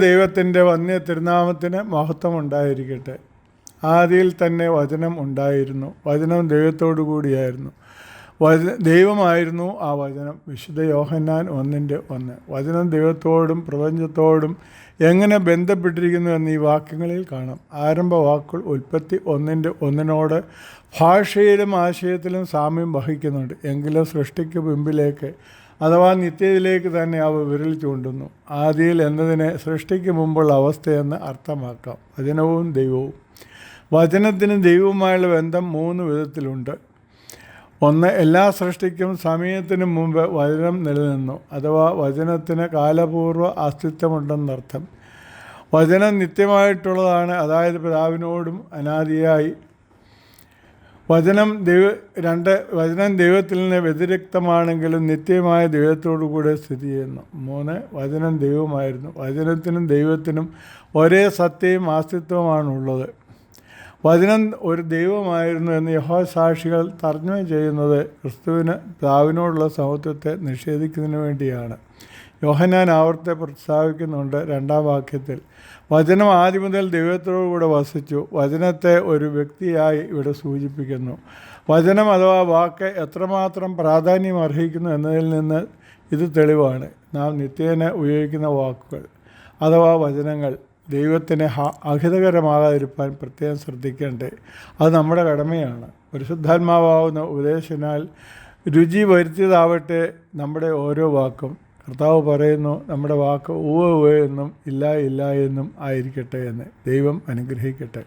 ദൈവത്തിന്റെ വന്യ തിരുനാമത്തിന് മഹത്വം ഉണ്ടായിരിക്കട്ടെ ആദിയിൽ തന്നെ വചനം ഉണ്ടായിരുന്നു. വചനം ദൈവത്തോടു കൂടിയായിരുന്നു. വച ദൈവമായിരുന്നു ആ വചനം. വിശുദ്ധ യോഹന്നാൻ ഒന്നിന്റെ ഒന്ന്. വചനം ദൈവത്തോടും പ്രപഞ്ചത്തോടും എങ്ങനെ ബന്ധപ്പെട്ടിരിക്കുന്നു എന്ന് ഈ വാക്യങ്ങളിൽ കാണാം. ആരംഭ വാക്കുകൾ ഉൽപ്പത്തി ഒന്നിന്റെ ഒന്നിനോട് ഭാഷയിലും ആശയത്തിലും സാമ്യം വഹിക്കുന്നുണ്ട്. എങ്കിലും സൃഷ്ടിക്ക് മുമ്പിലേക്ക് അഥവാ നിത്യതയിലേക്ക് തന്നെ അവ വിരൽ ചൂണ്ടുന്നു. ആദിയിൽ എന്നതിനെ സൃഷ്ടിക്ക് മുമ്പുള്ള അവസ്ഥയെന്ന് അർത്ഥമാക്കാം. വചനവും ദൈവവും. വചനത്തിനും ദൈവവുമായുള്ള ബന്ധം മൂന്ന് വിധത്തിലുണ്ട്. ഒന്ന് എല്ലാ സൃഷ്ടിക്കും സമയത്തിനു മുമ്പ് വചനം നിലനിന്നു അഥവാ വചനത്തിന് കാലപൂർവ അസ്തിത്വമുണ്ടെന്നർത്ഥം. വചനം നിത്യമായിട്ടുള്ളതാണ് അതായത് പിതാവിനോടും അനാദിയായി. വചനം ദൈവ രണ്ട് വചനം ദൈവത്തിൽ നിന്ന് വ്യതിരിക്തമാണെങ്കിലും നിത്യമായ ദൈവത്തോടു കൂടെ സ്ഥിതി ചെയ്യുന്നു. മൂന്ന് വചനം ദൈവമായിരുന്നു. വചനത്തിനും ദൈവത്തിനും ഒരേ സത്യവും അസ്തിത്വമാണുള്ളത്. വചനം ഒരു ദൈവമായിരുന്നു എന്ന് യഹോ സാക്ഷികൾ തർജമ ചെയ്യുന്നത് ക്രിസ്തുവിന് പിതാവിനോടുള്ള സമത്വത്തെ നിഷേധിക്കുന്നതിന് വേണ്ടിയാണ്. യോഹനാൻ ആവർത്തെ പ്രസ്താവിക്കുന്നുണ്ട് രണ്ടാം വാക്യത്തിൽ. വചനം ആദ്യം മുതൽ ദൈവത്തോടുകൂടെ വസിച്ചു. വചനത്തെ ഒരു വ്യക്തിയായി ഇവിടെ സൂചിപ്പിക്കുന്നു. വചനം അഥവാ വാക്ക് എത്രമാത്രം പ്രാധാന്യം അർഹിക്കുന്നു എന്നതിൽ നിന്ന് ഇത് തെളിവാണ്. നാം നിത്യേന ഉപയോഗിക്കുന്ന വാക്കുകൾ അഥവാ വചനങ്ങൾ. ദൈവത്തിന് അഹിതകരമാകാതിരിക്കാൻ പ്രത്യേകം ശ്രദ്ധിക്കേണ്ടേ. അത് നമ്മുടെ കടമയാണ്. പരിശുദ്ധാത്മാവാകുന്ന ഉപദേശനാൽ രുചി വരുത്തിയതാവട്ടെ നമ്മുടെ ഓരോ വാക്കും. കർത്താവ് പറയുന്നു നമ്മുടെ വാക്ക് ഊവ ഊവ എന്നും ഇല്ല ഇല്ല എന്നും ആയിരിക്കട്ടെ എന്ന്. ദൈവം അനുഗ്രഹിക്കട്ടെ.